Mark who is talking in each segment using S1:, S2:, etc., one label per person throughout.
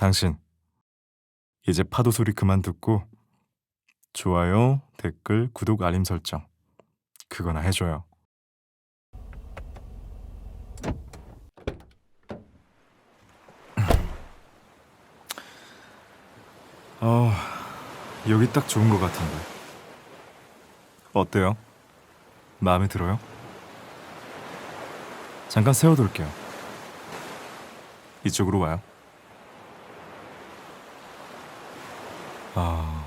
S1: 당신 이제 파도 소리 그만 듣고 좋아요, 댓글, 구독, 알림 설정 그거나 해줘요. 어, 여기 딱 좋은 것 같은데. 어때요? 마음에 들어요? 잠깐 세워둘게요. 이쪽으로 와요. 아,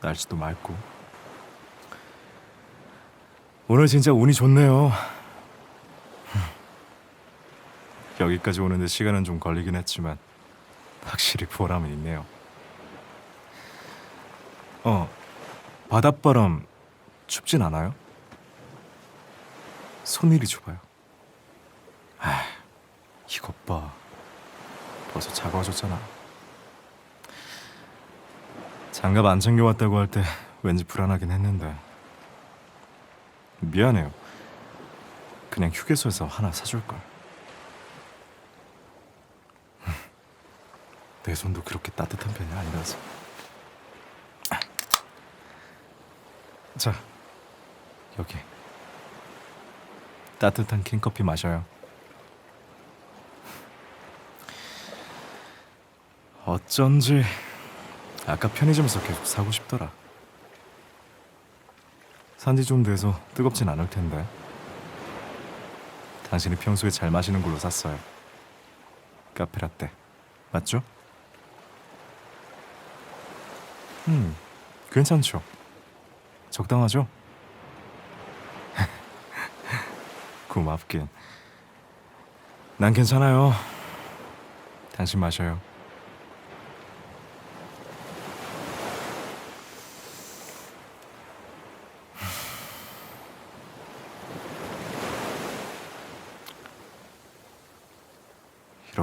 S1: 날씨도 맑고. 오늘 진짜 운이 좋네요. 여기까지 오는데 시간은 좀 걸리긴 했지만 확실히 보람은 있네요. 어, 바닷바람 춥진 않아요? 손일이 좁아요. 아, 이것 봐. 벌써 차가워졌잖아. 장갑 안 챙겨왔다고 할 때 왠지 불안하긴 했는데 미안해요. 그냥 휴게소에서 하나 사줄 걸. 내 손도 그렇게 따뜻한 편이 아니라서. 자, 여기 따뜻한 캔커피 마셔요. 어쩐지 아까 편의점에서 계속 사고 싶더라. 산지 좀 돼서 뜨겁진 않을 텐데. 당신이 평소에 잘 마시는 걸로 샀어요. 카페라떼 맞죠? 음, 괜찮죠. 적당하죠? 고맙긴. 난 괜찮아요. 당신 마셔요.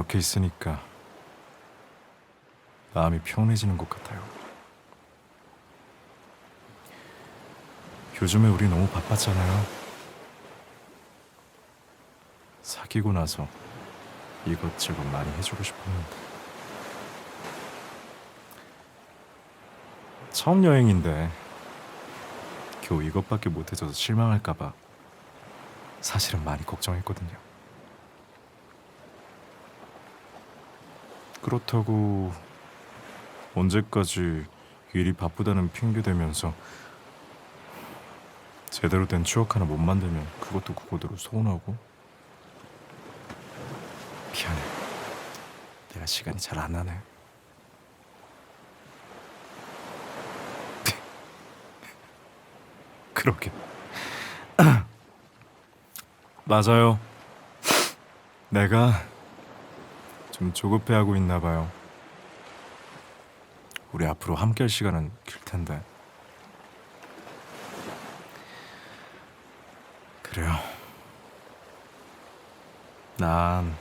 S1: 이렇게 있으니까 마음이 평온해지는 것 같아요. 요즘에 우리 너무 바빴잖아요. 사귀고 나서 이것저것 많이 해주고 싶었는데 처음 여행인데 겨우 이것밖에 못해줘서 실망할까봐 사실은 많이 걱정했거든요. 그렇다고 언제까지 일이 바쁘다는 핑계 대면서 제대로 된 추억 하나 못 만들면 그것도 그거대로 서운하고? 미안해. 내가 시간이 잘 안 나네. 그러게. 맞아요. 내가 좀 조급해하고 있나 봐요 우리 앞으로 함께할 시간은 길 텐데 그래요. 난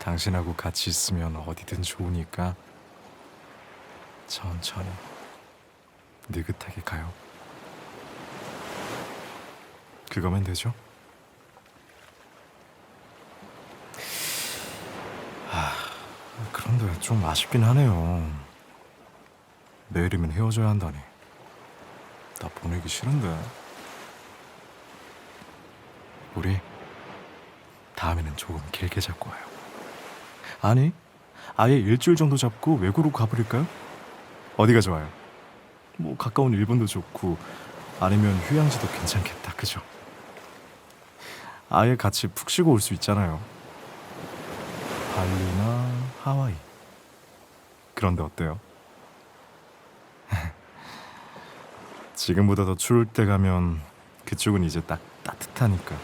S1: 당신하고 같이 있으면 어디든 좋으니까 천천히 느긋하게 가요. 그거면 되죠? 아, 그런데 좀 아쉽긴 하네요. 내일이면 헤어져야 한다니. 나 보내기 싫은데. 우리 다음에는 조금 길게 잡고 와요. 아니, 아예 일주일 정도 잡고 외국으로 가버릴까요? 어디가 좋아요? 뭐 가까운 일본도 좋고 아니면 휴양지도 괜찮겠다, 그죠? 아예 같이 푹 쉬고 올 수 있잖아요. 발리나 하와이. 그런데 어때요? 지금보다 더 추울 때 가면 그쪽은 이제 딱 따뜻하니까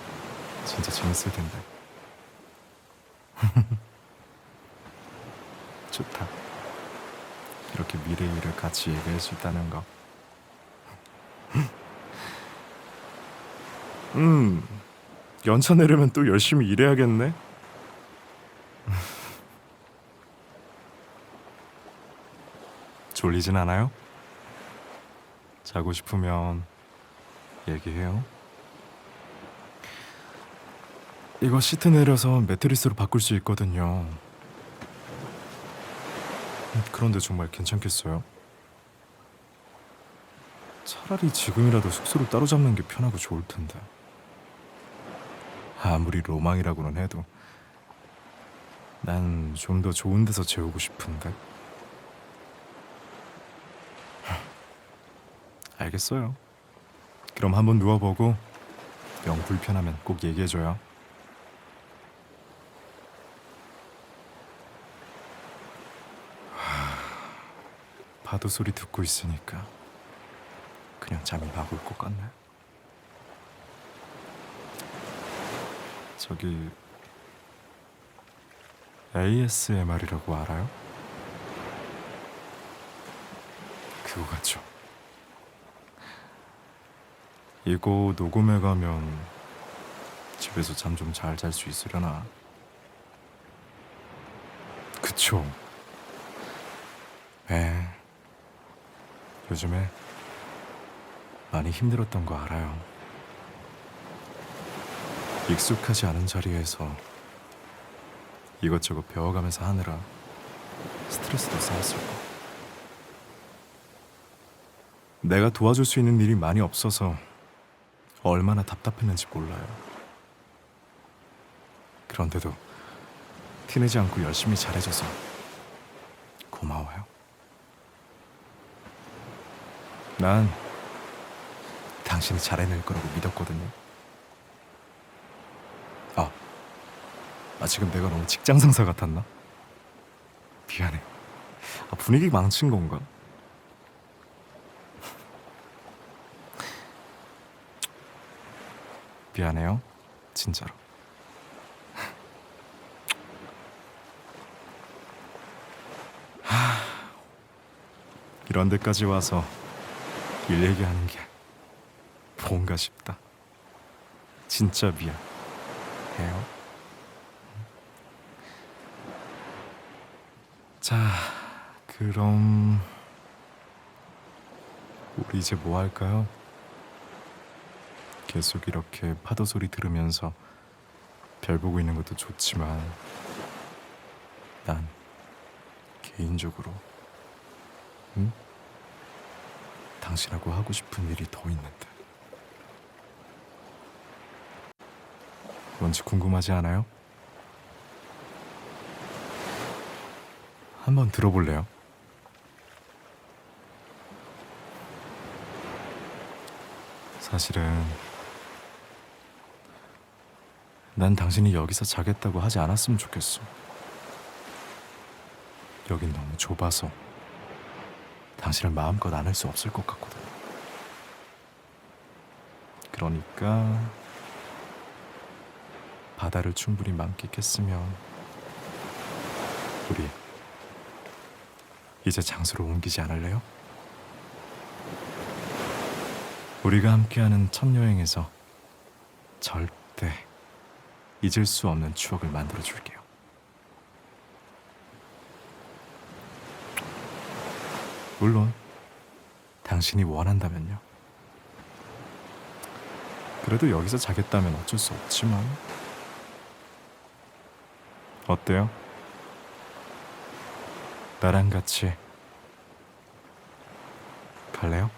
S1: 진짜 재밌을 텐데. 좋다. 이렇게 미래 일을 같이 얘기할 수 있다는 거. 음, 연차 내려면 또 열심히 일해야겠네. 졸리진 않아요? 자고 싶으면 얘기해요. 이거 시트 내려서 매트리스로 바꿀 수 있거든요. 그런데 정말 괜찮겠어요? 차라리 지금이라도 숙소를 따로 잡는 게 편하고 좋을 텐데. 아무리 로망이라고는 해도 난 좀 더 좋은 데서 재우고 싶은데. 알겠어요. 그럼 한번 누워보고 영 불편하면 꼭 얘기해줘요. 파도 소리 듣고 있으니까 그냥 잠이 막 올 것 같네. 저기 ASMR이라고 알아요? 그거 같죠. 이거 녹음해 가면 집에서 잠 좀 잘 잘 수 있으려나? 그쵸. 에. 요즘에 많이 힘들었던 거 알아요. 익숙하지 않은 자리에서 이것저것 배워가면서 하느라 스트레스도 쌓였을 거. 내가 도와줄 수 있는 일이 많이 없어서 얼마나 답답했는지 몰라요. 그런데도 티내지 않고 열심히 잘해줘서 고마워요. 난 당신이 잘해낼 거라고 믿었거든요. 아, 아 지금 내가 너무 직장 상사 같았나? 미안해. 아, 분위기 망친 건가? 미안해요, 진짜로. 하, 이런 데까지 와서 일 얘기하는 게 뭔가 싶다. 진짜 미안해요. 자, 그럼 우리 이제 뭐 할까요? 계속 이렇게 파도 소리 들으면서 별 보고 있는 것도 좋지만 난 개인적으로 응? 당신하고 하고 싶은 일이 더 있는데 뭔지 궁금하지 않아요? 한번 들어볼래요? 사실은 난 당신이 여기서 자겠다고 하지 않았으면 좋겠어. 여긴 너무 좁아서 당신을 마음껏 안을 수 없을 것 같거든. 그러니까 바다를 충분히 만끽했으면 우리 이제 장소를 옮기지 않을래요? 우리가 함께하는 첫 여행에서 절대 잊을 수 없는 추억을 만들어 줄게요. 물론 당신이 원한다면요. 그래도 여기서 자겠다면 어쩔 수 없지만 어때요? 나랑 같이 갈래요?